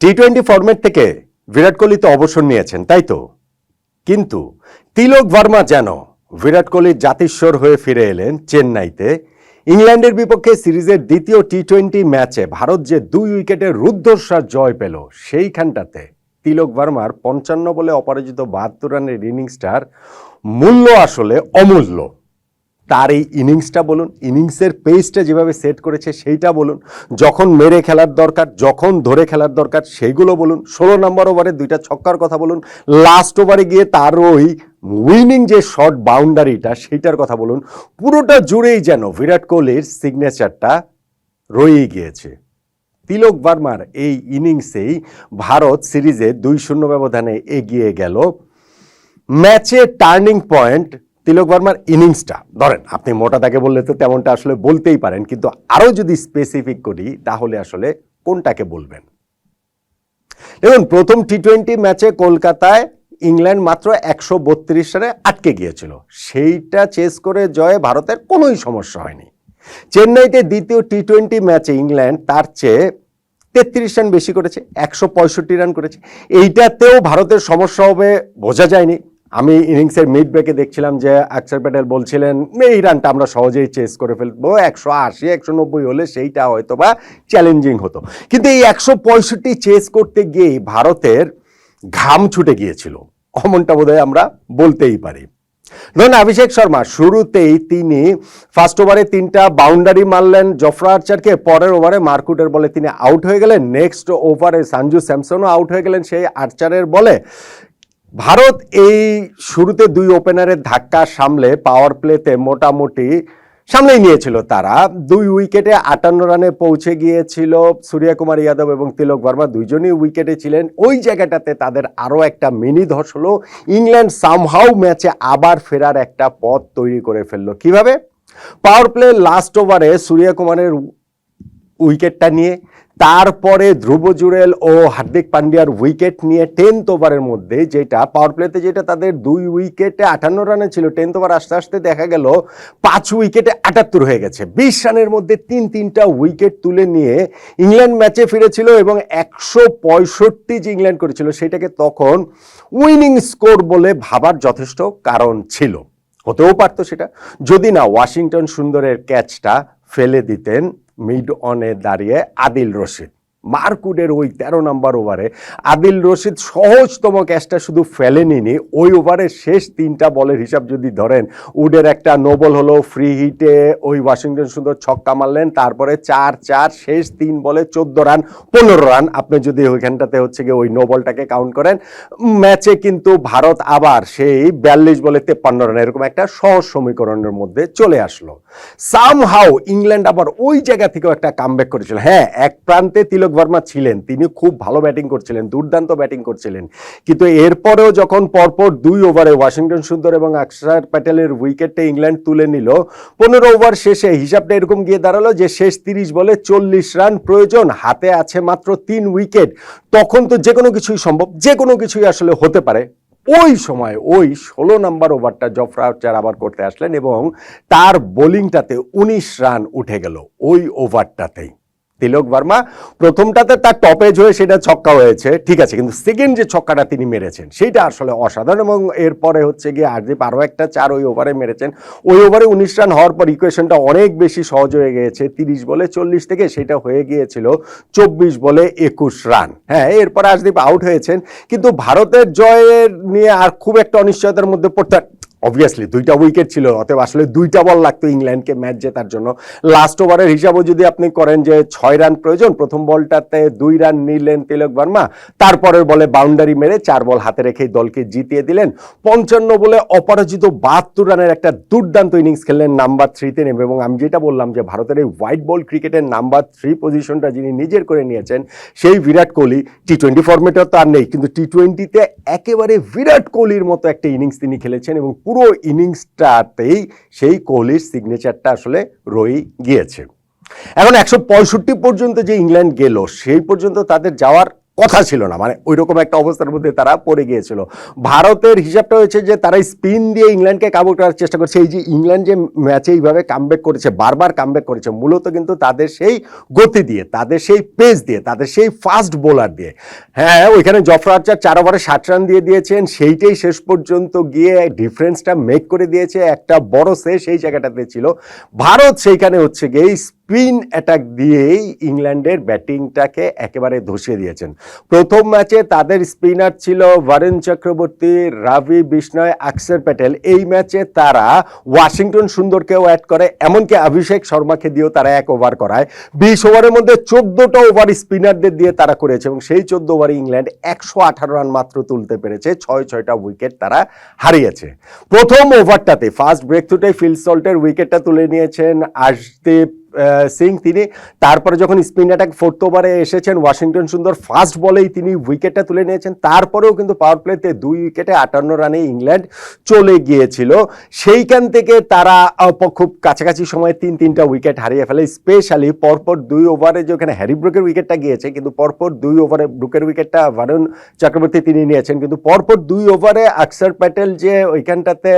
T twenty format থেকে বিরাট কোহলি তো অবসর নিয়েছেন, তাই তো? কিন্তু তিলক ভার্মা যেন বিরাট কোহলির জাতিস্বর হয়ে ফিরে এলেন চেন্নাইতে, ইংল্যান্ডের বিপক্ষে সিরিজের দ্বিতীয় টি টোয়েন্টি ম্যাচে ভারত যে দুই উইকেটের রুদ্ধশ্বাস জয় পেল, সেইখানটাতে তিলক ভার্মার পঞ্চান্ন বলে অপরাজিত বাহাত্তর রানের ইনিংসটার মূল্য আসলে অমূল্য। তার এই ইনিংসটা বলুন, ইনিংসের পেসটা যেভাবে সেট করেছে সেইটা বলুন, যখন মেরে খেলার দরকার, যখন ধরে খেলার দরকার, সেইগুলো বলুন, ষোলো নম্বর ওভারে দুইটা ছক্কার কথা বলুন লাস্ট ওভারে গিয়ে তার ওই উইনিং যে শর্ট বাউন্ডারিটা সেইটার কথা বলুন, পুরোটা জুড়েই যেন বিরাট কোহলির সিগনেচারটা রয়েই গিয়েছে। তিলক বার্মার এই ইনিংসেই ভারত সিরিজে দুই শূন্য ব্যবধানে এগিয়ে গেল। ম্যাচে টার্নিং পয়েন্ট তিলক বর্মার ইনিংসটা ধরেন, আপনি মোটা তাকে বললে তো তেমনটা আসলে বলতেই পারেন, কিন্তু আরও যদি স্পেসিফিক করি, তাহলে আসলে কোনটাকে বলবেন? দেখুন, প্রথম টি টোয়েন্টি ম্যাচে কলকাতায় ইংল্যান্ড মাত্র একশো বত্রিশ রানে আটকে গিয়েছিল। সেইটা চেস করে জয়ে ভারতের কোনোই সমস্যা হয়নি। চেন্নাইতে দ্বিতীয় টি টোয়েন্টি ম্যাচে ইংল্যান্ড তার চেয়ে তেত্রিশ রান বেশি করেছে, একশো পঁয়ষট্টি রান করেছে। এইটাতেও ভারতের সমস্যা হবে, বোঝা যায়নি। আমি ইনিংসের মিড ব্রেকে দেখছিলাম যে অক্ষর প্যাটেল বলছিলেন, এই রানটা আমরা সহজেই চেস করে ফেলব। একশো আশি, একশো নব্বই হলে সেইটা হয়তো বা চ্যালেঞ্জিং হতো। কিন্তু এই একশো পঁয়ষট্টি চেস করতে গিয়েই ভারতের ঘাম ছুটে গিয়েছিল। অমনটা বোধহয় আমরা বলতেই পারি। ধরুন অভিষেক শর্মা, শুরুতেই তিনি ফার্স্ট ওভারে তিনটা বাউন্ডারি মারলেন। জফরা আর্চারকে পরের ওভারে মার্কুটের বলে তিনি আউট হয়ে গেলেন। নেক্সট ওভারে সঞ্জু স্যামসনও আউট হয়ে গেলেন সেই আর্চারের বলে। ভারত এই শুরুতে দুই ওপেনারের ধাক্কা সামলে পাওয়ার প্লেতে মোটামুটি সামলেই নিয়েছিল তারা। দুই উইকেটে আটান্ন রানে পৌঁছে গিয়েছিল সূর্যকুমার যাদব এবং তিলক বর্মা। দুইজনই উইকেটে ছিলেন। ওই জায়গাটাতে তাদের আরও একটা মিনি ধস হলো। ইংল্যান্ড সামহাউ ম্যাচে আবার ফেরার একটা পথ তৈরি করে ফেলল। কীভাবে? পাওয়ার প্লে লাস্ট ওভারে সূর্যকুমারের উইকেটটা নিয়ে তারপরে ধ্রুব জুড়েল ও হার্দিক পান্ডিয়ার উইকেট নিয়ে টেন্থ ওভারের মধ্যে যেটা পাওয়ার প্লেতে যেটা তাদের দুই উইকেটে আটান্ন রানে ছিল, টেন্থ ওভার আস্তে আস্তে দেখা গেল পাঁচ উইকেটে আটাত্তর হয়ে গেছে। বিশ রানের মধ্যে তিন তিনটা উইকেট তুলে নিয়ে ইংল্যান্ড ম্যাচে ফিরেছিল এবং একশো পঁয়ষট্টি যে ইংল্যান্ড করেছিল সেটাকে তখন উইনিং স্কোর বলে ভাবার যথেষ্ট কারণ ছিল। হতেও পারতো সেটা। যদি না, ওয়াশিংটন সুন্দরের ক্যাচটা ফেলে দিতেন মিড অনে দাঁড়িয়ে আদিল রশিদ। মারকুডের ওই তেরো নম্বর ওভারে আদিল রশিদ সহজতম ক্যাচটা শুধু ফেলেনি ওই ওভারের শেষ তিনটা বলের হিসাব যদি ধরেন, উডের একটা নোবল হলো ফ্রি হিটে ওই ওয়াশিংটন সুন্দর ছক্কা মারলেন, তারপরে চার চার, শেষ তিন বলে চোদ্দ রান, পনেরো রান। আপনি যদি ওইখানটাতে হচ্ছে গিয়ে ওই নোবলটাকে কাউন্ট করেন, ম্যাচে কিন্তু ভারত আবার সেই বিয়াল্লিশ বলে তেপ্পান্ন রান, এরকম একটা সহজ সমীকরণের মধ্যে চলে আসলো। সাম হাউ ইংল্যান্ড আবার ওই জায়গা থেকেও একটা কামব্যাক করেছিল। হ্যাঁ এক প্রান্তে তিলক ভার্মা ছিলেন তিনি খুব ভালো ব্যাটিং করছিলেন, দুর্দান্ত ব্যাটিং করছিলেন। কিন্তু এরপরেও যখন পরপর দুই ওভারে ওয়াশিংটন সুন্দর এবং অক্ষর প্যাটেলের উইকেটে ইংল্যান্ড তুলে নিল, পনেরো ওভার শেষে হিসাবটা এরকম গিয়ে দাঁড়াল যে শেষ তিরিশ বলে চল্লিশ রান প্রয়োজন, হাতে আছে মাত্র তিন উইকেট তখন তো যে কোনো কিছুই সম্ভব, যে কোনো কিছুই আসলে হতে পারে। ওই সময় ওই ষোলো নাম্বার ওভারটা জফরা আর্চার আবার করতে আসলেন এবং তার বোলিংটাতে উনিশ রান উঠে গেল ওই ওভারটাতেই তিলক ভার্মা প্রথমটাতে তার টপেজ হয়ে সেটা ছক্কা হয়েছে, ঠিক আছে, কিন্তু সেকেন্ড যে ছক্কাটা তিনি মেরেছেন, সেইটা আসলে অসাধারণ এবং এরপরে হচ্ছে গিয়ে হার্দিক আরও একটা চার ওই ওভারে মেরেছেন। ওই ওভারে উনিশ রান হওয়ার পর ইকুয়েশনটা অনেক বেশি সহজ হয়ে গিয়েছে, তিরিশ বলে চল্লিশ থেকে সেটা হয়ে গিয়েছিল চব্বিশ বলে একুশ রান হ্যাঁ এরপর হার্দিক আউট হয়েছেন, কিন্তু ভারতের জয়ের নিয়ে আর খুব একটা অনিশ্চয়তার মধ্যে পড়তে অবভিয়াসলি দুইটা উইকেট ছিল, অতএব আসলে দুইটা বল লাগতো ইংল্যান্ডকে ম্যাচ জেতার জন্য। লাস্ট ওভারের হিসাবও যদি আপনি করেন যে ছয় রান প্রয়োজন, প্রথম বলটাতে দুই রান নিলেন তিলক বর্মা, তারপরের বলে বাউন্ডারি মেরে চার বল হাতে রেখেই দলকে জিতিয়ে দিলেন। পঞ্চান্ন বলে অপরাজিত বাহাত্তর রানের একটা দুর্দান্ত ইনিংস খেললেন নাম্বার থ্রিতে নেমে। এবং আমি যেটা বললাম যে ভারতের এই হোয়াইট বল ক্রিকেটের নাম্বার থ্রি পজিশনটা যিনি নিজের করে নিয়েছেন, সেই বিরাট কোহলি টি টোয়েন্টি ফর্মেটও তার নেই, কিন্তু টি টোয়েন্টিতে একেবারে বিরাট কোহলির মতো একটা ইনিংস তিনি খেলেছেন এবং পুরো ইনিংসটাতেই সেই কোহলির সিগনেচারটা আসলে রয়ে গিয়েছে। এখন একশো পঁয়ষট্টি পর্যন্ত যে ইংল্যান্ড গেল, সেই পর্যন্ত তাদের যাওয়ার কথা ছিল না মানে ওই রকম একটা অবস্থার মধ্যে তারা পড়ে গিয়েছিল। ভারতের হিসাবটা হয়েছে যে তারা স্পিন দিয়ে ইংল্যান্ডকে কাবু করার চেষ্টা করছে। এই যে ইংল্যান্ড যে ম্যাচে এইভাবে কামব্যাক করেছে, বারবার কামব্যাক করেছে, মূলত কিন্তু তাদের সেই গতি দিয়ে, তাদের সেই পেস দিয়ে, তাদের সেই ফাস্ট বোলার দিয়ে। হ্যাঁ ওইখানে জফর আর্চার চার ওভারে ষাট রান দিয়ে দিয়েছেন, সেইটাই শেষ পর্যন্ত গিয়ে ডিফারেন্সটা মেক করে দিয়েছে। একটা বড় সে সেই জায়গাটাতে ছিল। ভারত সেইখানে হচ্ছে গিয়ে স্পিন অ্যাটাক দিয়েই ইংল্যান্ডের ব্যাটিংটাকে একেবারে ধসিয়ে দিয়েছেন। প্রথম ম্যাচে তাদের স্পিনার ছিল বরুণ চক্রবর্তী, রাভি বিষ্ণয়, আকসর প্যাটেল। এই ম্যাচে তারা ওয়াশিংটন সুন্দরকেও অ্যাড করে, এমনকি অভিষেক শর্মাকে দিয়েও তারা এক ওভার করায়। বিশ ওভারের মধ্যে চোদ্দটা ওভার স্পিনারদের দিয়ে তারা করেছে এবং সেই চোদ্দ ওভারে ইংল্যান্ড একশো আঠারো রান মাত্র তুলতে পেরেছে ছয় ছয়টা উইকেট তারা হারিয়েছে। প্রথম ওভারটাতে ফার্স্ট ব্রেক থ্রুটাই ফিল সল্টের উইকেটটা তুলে নিয়েছেন আশদীপ সিং, তিনি তারপরে যখন স্পিন অ্যাটাক ফোর্থ ওভারে এসেছেন, ওয়াশিংটন সুন্দর ফার্স্ট বলেই তিনি উইকেটটা তুলে নিয়েছেন। তারপরেও কিন্তু পাওয়ার প্লেতে দুই উইকেটে আটান্ন রানে ইংল্যান্ড চলে গিয়েছিল। সেইখান থেকে তারা খুব কাছাকাছি সময়ে তিন তিনটা উইকেট হারিয়ে ফেলে। স্পেশালি পরপর দুই ওভারে যে ওখানে হ্যারি ব্রুকের উইকেটটা গিয়েছে, কিন্তু পরপর দুই ওভারে ব্রুকের উইকেটটা বরুণ চক্রবর্তী তিনি নিয়েছেন। কিন্তু পরপর দুই ওভারে আকসর প্যাটেল যে ওইখানটাতে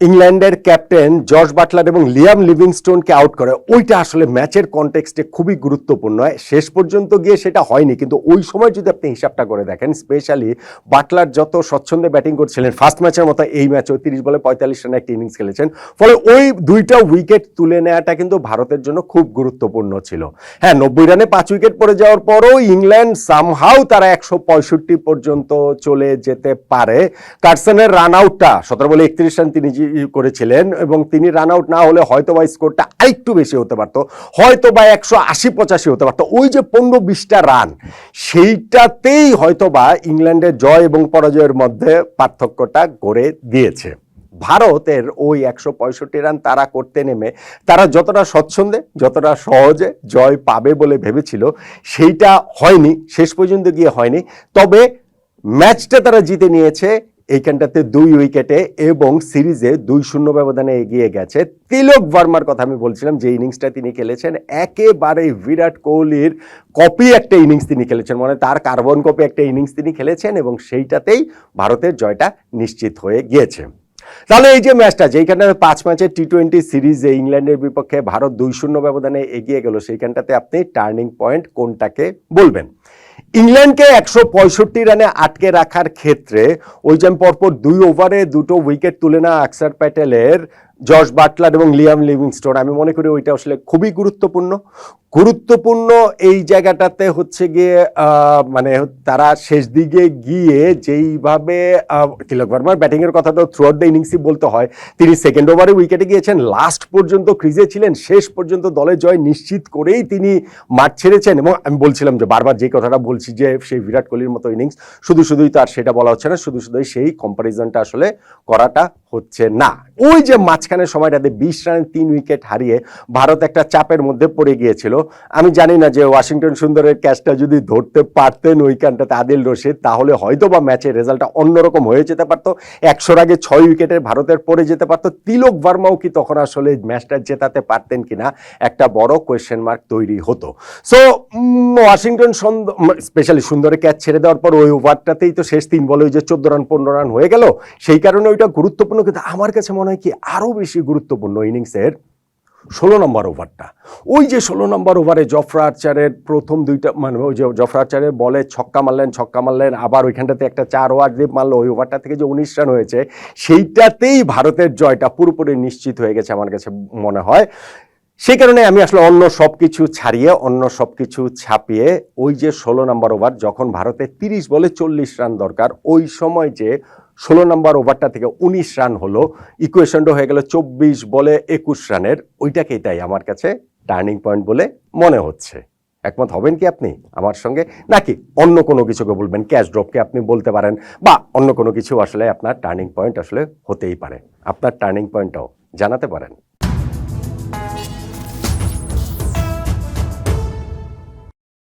ইংল্যান্ডের ক্যাপ্টেন জর্জ বাটলার এবং লিয়াম লিভিংস্টোনকে আউট করে। ওইটা আসলে ম্যাচের কনটেক্সটে খুবই গুরুত্বপূর্ণ। হয় শেষ পর্যন্ত গিয়ে সেটা হয়নি, কিন্তু ওই সময় যদি আপনি হিসাবটা করে দেখেন স্পেশালি বাটলার যত স্বচ্ছন্দে ব্যাটিং করছিলেন ফার্স্ট ম্যাচের মতো এই ম্যাচেও তিরিশ বলে পঁয়তাল্লিশ রানে একটা ইনিংস খেলেছেন। ফলে ওই দুইটা উইকেট তুলে নেওয়াটা কিন্তু ভারতের জন্য খুব গুরুত্বপূর্ণ ছিল। হ্যাঁ নব্বই রানে পাঁচ উইকেট পড়ে যাওয়ার পরও ইংল্যান্ড সামহাও তারা একশো পঁয়ষট্টি পর্যন্ত চলে যেতে পারে। কার্সনের রান আউটটা সতেরো বলে একত্রিশ রান তিনি করেছিলেন এবং তিনি রান আউট না হলে হয়তো বা স্কোরটা আরেকটু বেশি হতে পারতো, হয়তো বা একশো আশি, পঁচাশি হতে পারতো। ওই যে পনেরো, বিশটা রান সেইটাতেই হয়তো বা ইংল্যান্ডের জয় এবং পরাজয়ের মধ্যে পার্থক্যটা করে দিয়েছে। ভারতের ওই একশো পঁয়ষট্টি রান তারা করতে নেমে, তারা যতটা স্বচ্ছন্দে, যতটা সহজে জয় পাবে বলে ভেবেছিল, সেইটা হয়নি, শেষ পর্যন্ত গিয়ে হয়নি। তবে ম্যাচটা তারা জিতে নিয়েছে এইখানটাতে দুই উইকেটে এবং সিরিজে দুই শূন্য ব্যবধানে এগিয়ে গেছে। তিলক ভার্মার কথা আমি বলছিলাম, যে ইনিংসটা তিনি খেলেছেন একেবারে বিরাট কোহলির কপি একটা ইনিংস তিনি খেলেছেন মানে তার কার্বন কপি একটা ইনিংস তিনি খেলেছেন এবং সেইটাতেই ভারতের জয়টা নিশ্চিত হয়ে গিয়েছে। তাহলে এই যে ম্যাচটা, যেইখানে পাঁচ ম্যাচের টি টোয়েন্টি সিরিজে ইংল্যান্ডের বিপক্ষে ভারত দুই শূন্য ব্যবধানে এগিয়ে গেল, সেইখানটাতে আপনি টার্নিং পয়েন্ট কোনটাকে বলবেন? ইংল্যান্ডকে একশো পঁয়ষট্টি রানে আটকে রাখার ক্ষেত্রে ওই যে পরপর দুই ওভারে দুটো উইকেট তুলে না আকসার প্যাটেলের জর্জ বাটলার এবং লিয়াম লিভিংস্টোন। আমি মনে করি ওইটা আসলে খুবই গুরুত্বপূর্ণ। গুরুত্বপূর্ণ এই জায়গাটাতে হচ্ছে গিয়ে মানে তারা শেষ দিকে গিয়ে যেইভাবে তিলক ভার্মার ব্যাটিংয়ের কথা তো থ্রু আউট দ্য ইনিংসই বলতে হয়, তিনি সেকেন্ড ওভারে উইকেটে গিয়েছেন লাস্ট পর্যন্ত ক্রিজে ছিলেন, শেষ পর্যন্ত দলের জয় নিশ্চিত করেই তিনি মাঠ ছেড়েছেন। এবং আমি বলছিলাম যে বারবার যে কথাটা বলছি যে সেই বিরাট কোহলির মতো ইনিংস শুধু শুধুই তো আর সেটা বলা হচ্ছে না, শুধু শুধুই সেই কম্পারিজনটা আসলে করাটা হচ্ছে না। ওই যে মাঝখানের সময়টাতে বিশ রানে, তিন উইকেট হারিয়ে ভারত একটা চাপের মধ্যে পড়ে গিয়েছিল। আমি জানি না যে ওয়াশিংটন সুন্দরের ক্যাচটা যদি ধরতে পারতেন ওইখানটাতে আদিল রশিদ, তাহলে হয়তো বা ম্যাচের রেজাল্টটা অন্যরকম হয়ে যেতে পারতো। একশোর আগে ছয় উইকেটে ভারতের পড়ে যেতে পারতো। তিলক ভার্মাও কি তখন আসলে ম্যাচটা জেতাতে পারতেন কিনা একটা বড় কোয়েশ্চেন মার্ক তৈরি হতো। সো ওয়াশিংটন স্পেশালি সুন্দরের ক্যাচ ছেড়ে দেওয়ার পর ওই ওভারটাতেই তো শেষ তিন বলে ওই যে চোদ্দ রান, পনেরো রান হয়ে গেল। সেই কারণে ওইটা গুরুত্বপূর্ণ, কিন্তু আমার কাছে মনে হয় কি আরও বেশি গুরুত্বপূর্ণ ইনিংসের ষোলো নম্বর ওভারটা। ওই যে ষোলো নম্বর ওভারে জফরা আর্চারের প্রথম দুইটা মানে ওই যে জফরা আর্চারের বলে ছক্কা মারলেন ছক্কা মারলেন, আবার ওইখানটাতে একটা চার ওভার দিয়ে মারলো, ওই ওভারটা থেকে যে উনিশ রান হয়েছে, সেইটাতেই ভারতের জয়টা পুরোপুরি নিশ্চিত হয়ে গেছে আমার কাছে মনে হয়। সেই কারণে আমি আসলে অন্য সব কিছু ছাড়িয়ে, অন্য সব কিছু ছাপিয়ে ওই যে ষোলো নম্বর ওভার যখন ভারতের তিরিশ বলে চল্লিশ রান দরকার, ওই সময় যে ষোলো নম্বর ওভারটা থেকে উনিশ রান হলো। ইকুয়েশনটা হয়ে গেল চব্বিশ বলে একুশ রানের। ওইটাকেই তাই আমার কাছে টার্নিং পয়েন্ট বলে মনে হচ্ছে। একমত হবেন কি আপনি আমার সঙ্গে? নাকি অন্য কোনো কিছুকে বলবেন? ক্যাশ ড্রপকে আপনি বলতে পারেন। বা অন্য কোনো কিছু আসলে আপনার টার্নিং পয়েন্ট আসলে হতেই পারে। আপনার টার্নিং পয়েন্টটাও জানাতে পারেন।